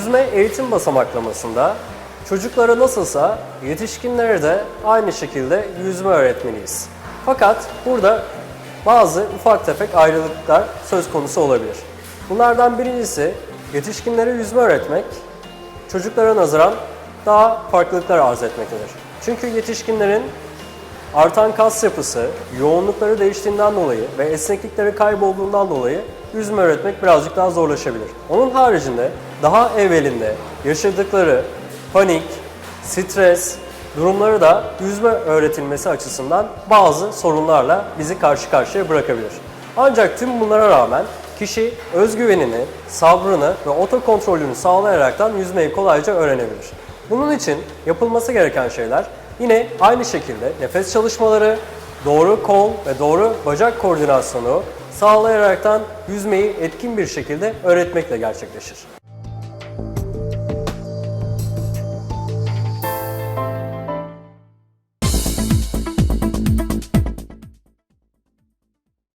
Yüzme eğitim basamaklamasında çocuklara nasılsa yetişkinlere de aynı şekilde yüzme öğretmeliyiz. Fakat burada bazı ufak tefek ayrılıklar söz konusu olabilir. Bunlardan birincisi yetişkinlere yüzme öğretmek çocuklara nazaran daha farklılıklar arz etmektedir. Çünkü yetişkinlerin artan kas yapısı, yoğunlukları değiştiğinden dolayı ve esneklikleri kaybolduğundan dolayı yüzme öğretmek birazcık daha zorlaşabilir. Onun haricinde daha evvelinde yaşadıkları panik, stres durumları da yüzme öğretilmesi açısından bazı sorunlarla bizi karşı karşıya bırakabilir. Ancak tüm bunlara rağmen kişi özgüvenini, sabrını ve otokontrolünü sağlayaraktan yüzmeyi kolayca öğrenebilir. Bunun için yapılması gereken şeyler yine aynı şekilde nefes çalışmaları, doğru kol ve doğru bacak koordinasyonu sağlayaraktan yüzmeyi etkin bir şekilde öğretmekle gerçekleşir.